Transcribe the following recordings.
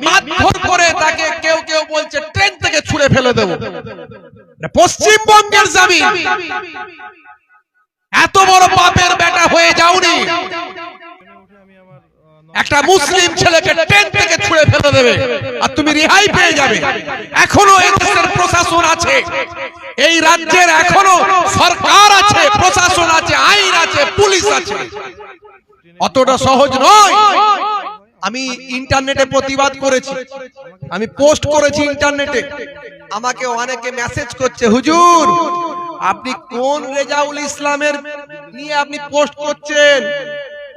মেয়ে মারধর করে তাকে কেউ কেউ বলছে, ট্রেন থেকে ছুঁড়ে ফেলে দেবো। পশ্চিমবঙ্গের জমিন এত বড় পাপের বেটা হয়ে যাওনি। একটা মুসলিম ছেলেকে ট্রেন থেকে ছুঁড়ে ফেলে দেবে, আর তুমি রেহাই পেয়ে যাবে। এখনও এই দেশের প্রশাসন আছে। এই রাজ্যের এখনও সরকার আছে, প্রশাসন আছে, আইন আছে, পুলিশ আছে। অতটা সহজ নয়। আমি ইন্টারনেটে প্রতিবাদ করেছি। আমি পোস্ট করেছি ইন্টারনেটে। আমাকে অনেকে মেসেজ করছে হুজুর আপনি কোন রেজাউল ইসলামের নিয়ে আপনি পোস্ট করছেন?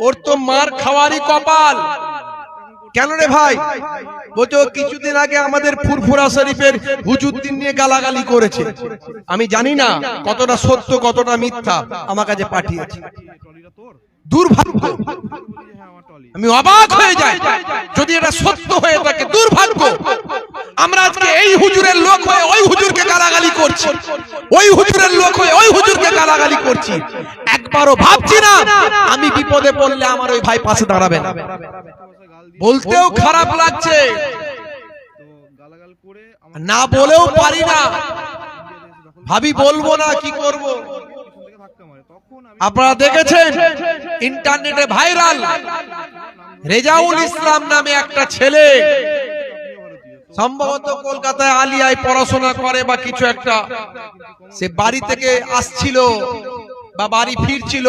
ওর তো মার খাওয়ারই কপাল। কেন রে ভাই? বলছো কিছুদিন আগে আমাদের ফুরফুরা শরীফের হুজুদ্দিন নিয়ে গালাগালি করেছে। আমি জানি না কতটা সত্য, কতটা মিথ্যা আমার কাছে পাঠিয়েছে। দুর্ভাগ্য। আমি অবাক হয়ে যাই। যদি এটা সত্য হয়ে থাকে, দুর্ভাগ্য। আমরা আজকে এই হুজুরের লোক হয়ে ওই হুজুরকে গালাগালি করছি। ওই হুজুরের লোক হয়ে ওই হুজুরকে গালাগালি করছি। একবারও ভাবছি না, আমি বিপদে পড়লে আমার ওই ভাই পাশে দাঁড়াবে না। বলতেও খারাপ লাগছে। না বলেও পারি না। ভাবি বলব না কি করব? আপনারা দেখেছেন? ইন্টারনেটে ভাইরাল। রেজাউল ইসলাম নামে একটা ছেলে। সম্ভবত কলকাতায় আলিয়ায় পড়াশোনা করে বা কিছু একটা। সে বাড়ি থেকে আসছিল বা বাড়ি ফিরছিল।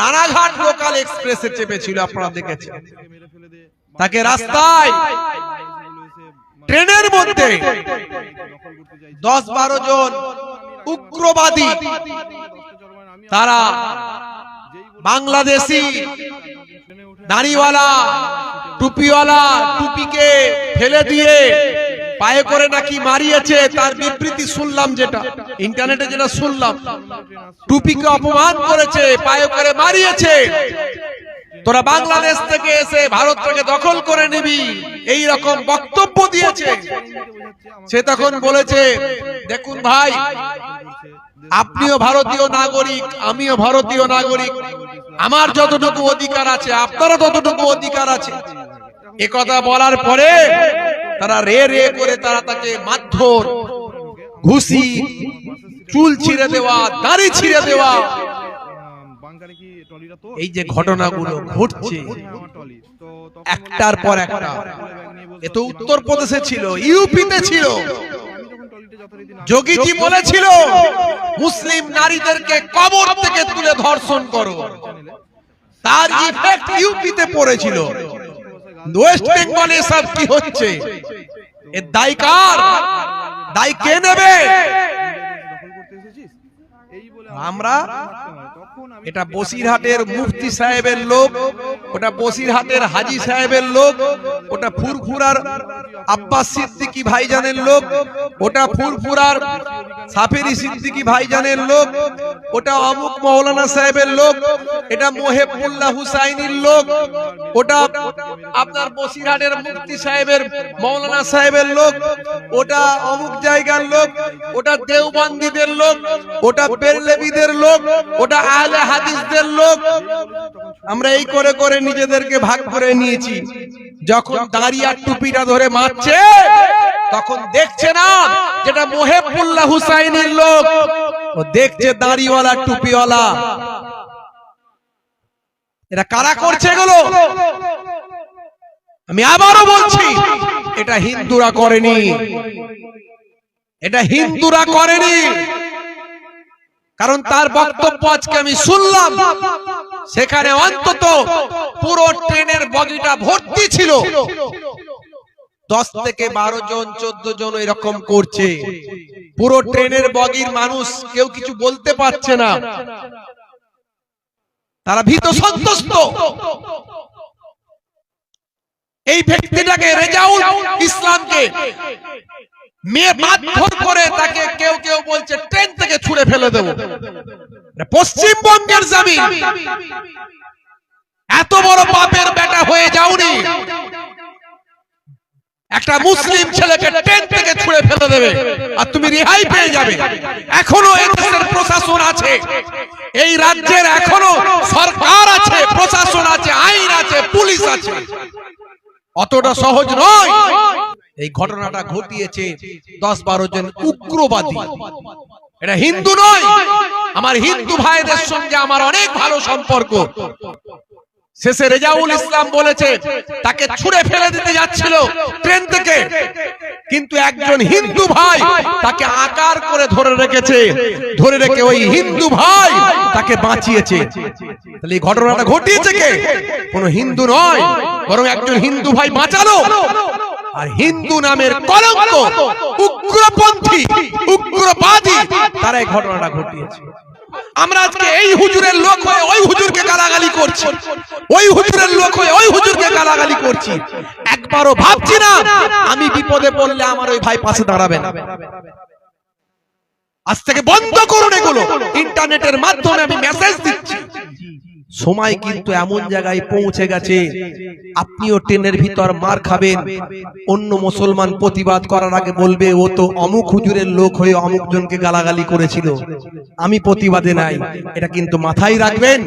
রানাঘাট লোকাল এক্সপ্রেসে চেপেছিল আপনারা দেখেছেন। তাকে রাস্তায় ট্রেনের মধ্যে দশ বারো জন উগ্রবাদী তারা বাংলাদেশি দাড়িওয়ালা টুপিওয়ালা টুপিকে ফেলে দিয়ে পায়ে করে নাকি মারিয়েছে, তার বিবৃতি শুনলাম যেটা, ইন্টারনেটে যেটা শুনলাম। টুপিকে অপমান করেছে, পায়ে করে মারিয়েছে। তোরা বাংলাদেশ থেকে এসে ভারত থেকে দখল করে নিবি। এই রকম বক্তব্য দিয়েছে। সে তখন বলেছে, দেখুন ভাই, আপনিও ভারতীয় নাগরিক, আমিও ভারতীয় নাগরিক। আমার যতটুকু অধিকার আছে, আপনারও ততটুকু অধিকার আছে। কথা বলার পরে তারা রে রে করে তারা তাকে মারধর, ঘুষি, চুল ছিঁড়ে দেওয়া, দাড়ি ছিঁড়ে দেওয়া এই যে ঘটনাগুলো ঘটছে একটার পর একটা এ তো উত্তরপ্রদেশে ছিল ইউপিতে ছিল। যোগীজি বলেছিল মুসলিম নারীদেরকে কবর থেকে তুলে ধর্ষণ করো। তার ইফেক্ট ইউপিতে পড়েছিল। ওয়েস্ট বেঙ্গলে সব কি হচ্ছে? এর দায় কার? দায় কে নেবে? আমরা? এটা বসিরহাটের মুফতি সাহেবের লোক ওটা বসিরহাটের হাজি সাহেবের লোক ওটা ফুরফুরার আব্বাস সিদ্দিকি ভাইজানের লোক ওটা ফুরফুরার সাফেরি সিদ্দিকি ভাইজানের লোক ওটা অমুক মৌলানা সাহেবের লোক এটা মোহেবুল্লাহ হুসাইনির লোক ওটা আপনার বসিরহাটের মুফতি সাহেবের মৌলানা সাহেবের লোক ওটা অমুক জায়গার লোক ওটা দেওবন্দিদের লোক ওটা বেরলেবিদের লোক ওটা আহলে হাদিসদের লোক, আমরা এই করে করে নিজেদেরকে ভাগ করে নিয়েছি। যখন দাঁড়িয়ে টুপিটা ধরে মারছে, তখন দেখছে না, যেটা মোহেবুল্লাহ হুসাইনের লোক, ও দেখছে দাড়িওয়ালা, টুপিওয়ালা। এটা কারা করছে এগুলো? আমি আবারও বলছি, এটা হিন্দুরা করেনি। এটা হিন্দুরা করেনি। কারণ তার বক্তব্য আজকে আমি শুনলাম। সেখানে অন্তত পুরো ট্রেনের বগিটা ভর্তি ছিল। দশ থেকে বারো জন চোদ্দ জন এরকম করছে। পুরো ট্রেনের বগির মানুষ কেউ কিছু বলতে পারছে না। তারা ভীত সন্তুষ্ট। এই ব্যক্তিটাকে রেজাউল ইসলামকে মেয়ে মারধর করে তাকে কেউ কেউ বলছে, ট্রেন থেকে ছুঁড়ে ফেলে দেবো। পশ্চিমবঙ্গের জমিন এত বড় পাপের বেটা হয়ে যাওনি। একটা মুসলিম ছেলেকে ট্রেন থেকে ছুঁড়ে ফেলে দেবে আর তুমি রেহাই পেয়ে যাবে। এখনও এই দেশের প্রশাসন আছে। এই রাজ্যের এখনও সরকার আছে, প্রশাসন আছে, আইন আছে, পুলিশ আছে। অতটা সহজ নয়। এই ঘটনাটা ঘটিয়েছে দশ বারো জন উগ্রবাদী। এটা হিন্দু নয় আমার হিন্দু ভাইদের সঙ্গে আমার অনেক ভালো সম্পর্ক। শেষে রেজাউল ইসলাম বলেছে তাকে ছুঁড়ে ফেলে দিতে যাচ্ছিল ট্রেন থেকে। কিন্তু একজন হিন্দু ভাই তাকে আকার করে ধরে রেখেছে ধরে রেখে ওই হিন্দু ভাই তাকে বাঁচিয়েছে। তাহলে এই ঘটনাটা ঘটিয়েছে কে? কোন হিন্দু নয় বরং একজন হিন্দু ভাই বাঁচালো। আর হিন্দু নামের কলঙ্ক উগ্রপন্থী উগ্রবাদী তারা এই ঘটনাটা ঘটিয়েছে। আমরা আজকে এই হুজুরের লোক হয়ে ওই হুজুরকে গালাগালি করছি। ওই হুজুরের লোক হয়ে ওই হুজুরকে গালাগালি করছি। একবারও ভাবছি না আমি বিপদে পড়লে আমার ওই ভাই পাশে দাঁড়াবে না। আজ থেকে বন্ধ করুন এগুলো। ইন্টারনেটের মাধ্যমে আমি মেসেজ দিচ্ছি। সময় কিন্তু এমন জায়গায় পৌঁছে গেছে। আপনিও ট্রেনের ভিতর মার খাবেন। অন্য মুসলমান প্রতিবাদ করার আগে বলবে ও তো অমুক হুজুরের লোক হয়ে অমুক জনকে গালাগালি করেছিল। আমি প্রতিবাদে নাই। এটা কিন্তু মাথায় রাখবেন।